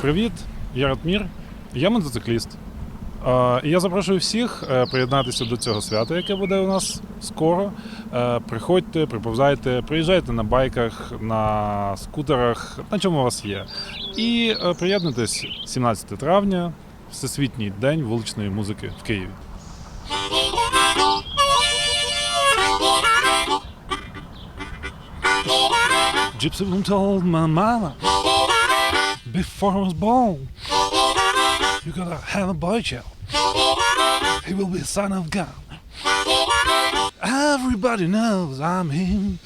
Привіт, я Ратмір, я мотоцикліст. І я запрошую всіх е, приєднатися до цього свята, яке буде у нас скоро. Е, Приходьте, приповзайте, приїжджайте на байках, на скутерах, на чому у вас є. І е, приєднуйтесь 17 травня, Всесвітній день вуличної музики в Києві. Gypsy told my mama before I was born, you gotta have a boy child. He will be a son of God. Everybody knows I'm him.